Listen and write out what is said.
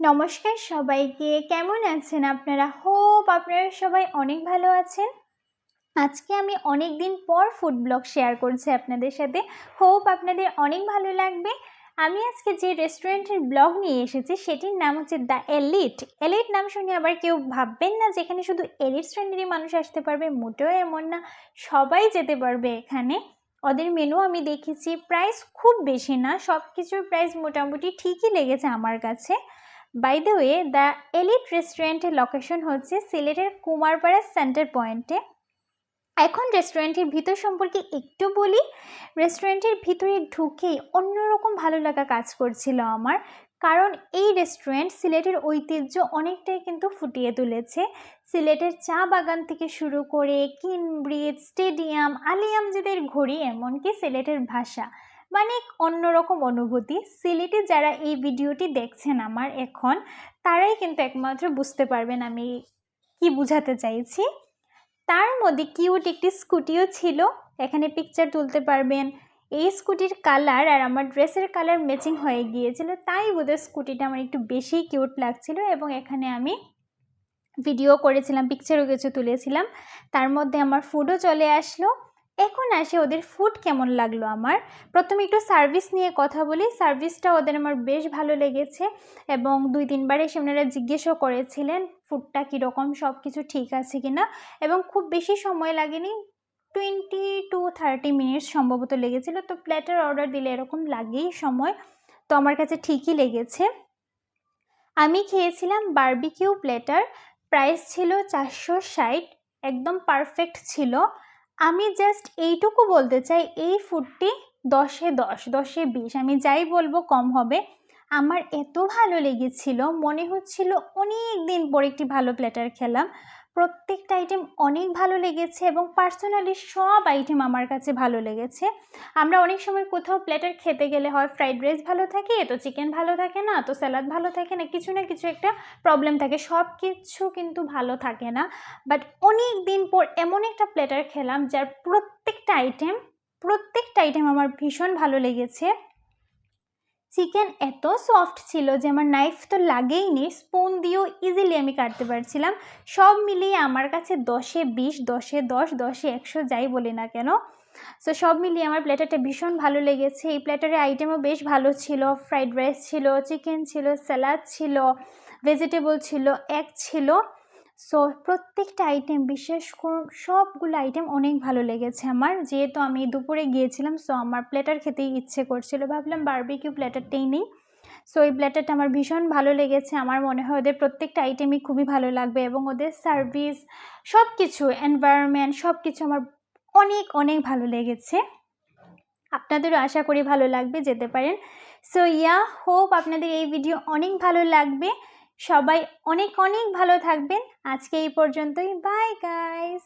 নমস্কার সবাইকে। কেমন আছেন আপনারা? হোপ আপনারা সবাই অনেক ভালো আছেন। আজকে আমি অনেক দিন পর ফুড ব্লগ শেয়ার করছি আপনাদের সাথে। হোপ আপনাদের অনেক ভালো লাগবে। আমি আজকে যে রেস্টুরেন্টের ব্লগ নিয়ে এসেছি, সেটির নাম হচ্ছে দ্য এলিট এলিট নাম শুনে আবার কেউ ভাববেন না যেখানে শুধু এলিট শ্রেণীরই মানুষ আসতে পারবে, মোটেও এমন না। সবাই যেতে পারবে এখানে। ওদের মেনু আমি দেখেছি। প্রাইস খুব বেশি না সব কিছুর প্রাইস মোটামুটি ঠিকই লেগেছে আমার কাছে। By the way the elite রেস্টুরেন্টের লোকেশন হচ্ছে সিলেটের কুমারপাড়া সেন্টার পয়েন্টে এখন রেস্টুরেন্টের ভিতর সম্পর্কে একটু বলি। রেস্টুরেন্টের ভিতরে ঢুকেই অন্যরকম ভালো লাগা কাজ করছিল আমার। কারণ এই রেস্টুরেন্ট সিলেটের ঐতিহ্য অনেকটাই কিন্তু ফুটিয়ে তুলেছে। সিলেটের চা বাগান থেকে শুরু করে কিনব্রিজ, স্টেডিয়াম, আলিয়ামজিদের ঘড়ি, এমনকি সিলেটের ভাষা। মানে অন্যরকম অনুভূতি। সিলেটে যারা এই ভিডিওটি দেখছেন আমার এখন, তারাই কিন্তু একমাত্র বুঝতে পারবেন আমি কি বুঝাতে চাইছি। তার মধ্যে কিউট একটি স্কুটিও ছিল। এখানে পিকচার তুলতে পারবেন। এই স্কুটির কালার আর আমার ড্রেসের কালার ম্যাচিং হয়ে গিয়েছিল, তাই বোধহয় স্কুটিটা আমার একটু বেশি কিউট লাগছিল এবং এখানে আমি ভিডিও করেছিলাম পিকচারও কিছু তুলেছিলাম। তার মধ্যে আমার ফুডও চলে আসলো। এখন আসে ওদের ফুড কেমন লাগল আমার? প্রথমে একটু সার্ভিস নিয়ে কথা বলি। সার্ভিসটা ওদের আমার বেশ ভালো লেগেছে এবং দুই তিনবার এসে ওনারা জিজ্ঞেসও করেছিলেন ফুডটা কীরকম সব কিছু ঠিক আছে কি না এবং খুব বেশি সময় লাগেনি টোয়েন্টি টু থার্টি মিনিটস সম্ভবত লেগেছিল। তো প্ল্যাটার অর্ডার দিলে এরকম লাগেই সময়। তো আমার কাছে ঠিকই লেগেছে। আমি খেয়েছিলাম বার্বিকিউ প্লেটার প্রাইস ছিল চারশো ষাট, একদম পারফেক্ট ছিল। আমি জাস্ট এইটুকু বলতে চাই, এই ফুডটি দশে দশ, দশে বিশ, আমি যাই বলব কম হবে। আমার এত ভালো লেগেছিল, মনে হচ্ছিল অনেক দিন পর একটি ভালো প্ল্যাটার খেলাম। প্রত্যেকটা আইটেম অনেক ভালো লেগেছে এবং পার্সোনালি সব আইটেম আমার কাছে ভালো লেগেছে। আমরা অনেক সময় কোথাও প্ল্যাটার খেতে গেলে হয় ফ্রাইড রাইস ভালো থাকে, তো চিকেন ভালো থাকে না, তো স্যালাড ভালো থাকে না, কিছু না কিছু একটা প্রবলেম থাকে, সব কিছু কিন্তু ভালো থাকে না। বাট অনেক দিন পর এমন একটা প্ল্যাটার খেলাম, যার প্রত্যেকটা আইটেম প্রত্যেকটা আইটেম আমার ভীষণ ভালো লেগেছে। চিকেন এত সফট ছিল যে আমার নাইফ তো লাগেইনি স্পুন দিয়েও ইজিলি আমি কাটতে পারছিলাম। সব মিলিয়ে আমার কাছে দশে বিশ, দশে দশ, দশে একশো যাই বলি না কেন। সো সব মিলিয়ে আমার প্ল্যাটারটা ভীষণ ভালো লেগেছে। এই প্ল্যাটারের আইটেমও বেশ ভালো ছিল। ফ্রাইড রাইস ছিল চিকেন ছিল স্যালাড ছিল ভেজিটেবল ছিল এক ছিল। সো প্রত্যেকটা আইটেম বিশেষ করুন সবগুলো আইটেম অনেক ভালো লেগেছে আমার। যেহেতু আমি দুপুরে গিয়েছিলাম সো আমার প্লেটার খেতেই ইচ্ছে করছিল। ভাবলাম বারবিকিউ প্লেটারটাই নেই। সো এই প্লেটারটা আমার ভীষণ ভালো লেগেছে। আমার মনে হয় ওদের প্রত্যেকটা আইটেমই খুবই ভালো লাগবে এবং ওদের সার্ভিস সব কিছু এনভায়রনমেন্ট সব কিছু আমার অনেক অনেক ভালো লেগেছে। আপনাদেরও আশা করি ভালো লাগবে, যেতে পারেন। সো ইয়া হোপ আপনাদের এই ভিডিও অনেক ভালো লাগবে। সবাই অনেক অনেক ভালো থাকবেন। আজকে এই পর্যন্তই। Bye guys